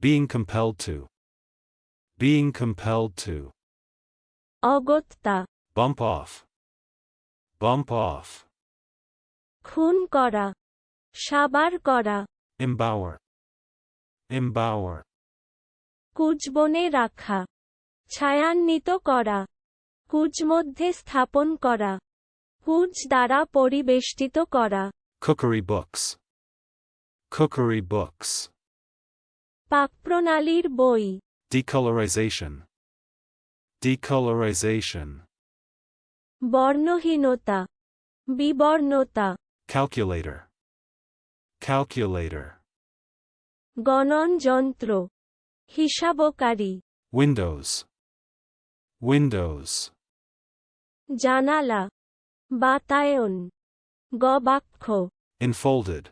Being compelled to. Being compelled to. অগত্যা Bump off. Bump off. খুন করা সাবার করা Embower. Embower. কুচবনে রাখা ছায়ান্বিত করা কুচ মধ্যে স্থাপন করা কুচ দ্বারা পরিবেষ্টিত করা Cookery books. Cookery books. পাকপ্রণালীর বই Decolorization. Decolorization. বর্ণহীনতা বিবর্ণতা Calculator. Calculator. গণন যন্ত্র হিসাবকারী Windows. Windows. জানালা বাতায়ন গবাক্ষ Enfolded.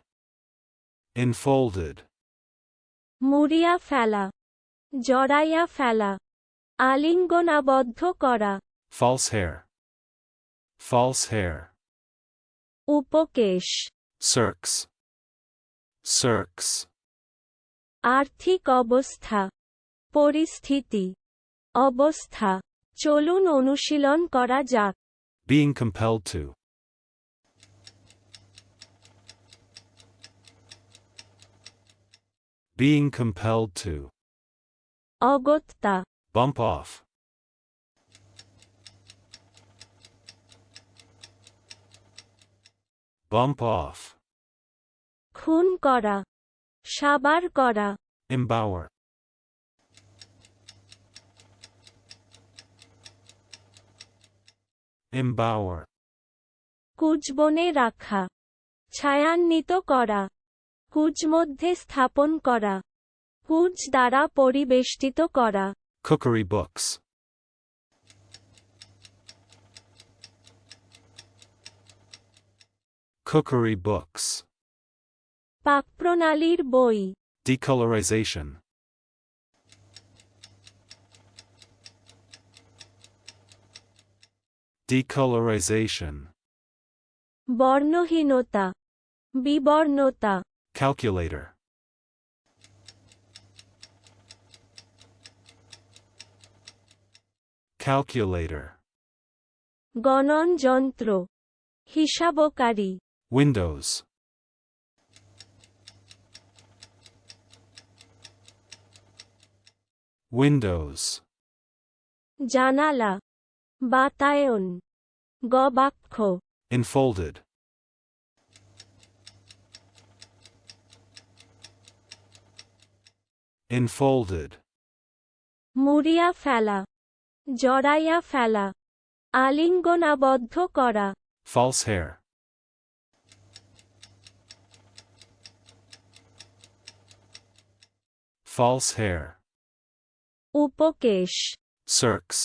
Enfolded. মুড়িয়া ফেলা জড়াইয়া ফেলা আলিঙ্গনাবদ্ধ করা False hair. False hair. উপকেশ Circs. Circs. আর্থিক অবস্থা পরিস্থিতি অবস্থা চলুন অনুশীলন করা যাক Being compelled to. Being compelled to. অগত্যা Bump off. Bump off. খুন করা সাবার করা Embower. Embower. কুচবনে রাখা ছায়ান্বিত করা কুজ মধ্যে স্থাপন করা। কুজ দ্বারা পরিবেষ্টিত করা। কুকারি বুকস কুকারি বুকস পাক প্রণালীর বই। ডিকলারাইজেশন ডিকলারাইজেশন বর্ণহীনতা। বিবর্ণতা। Calculator. Calculator. গণন যন্ত্র হিসাবকারী Windows. Windows. জানালা বাতায়ন গবাক্ষ Enfolded. Enfolded. মুড়িয়া ফেলা জড়াইয়া ফেলা আলিঙ্গনাবদ্ধ করা False hair. False hair. উপকেশ Circs.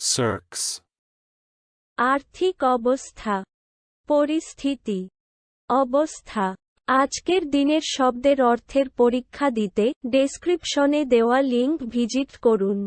Circs. আর্থিক অবস্থা পরিস্থিতি। অবস্থা। আজকের দিনের শব্দের অর্থের পরীক্ষা দিতে ডেসক্রিপশনে দেওয়া লিঙ্ক ভিজিট করুন।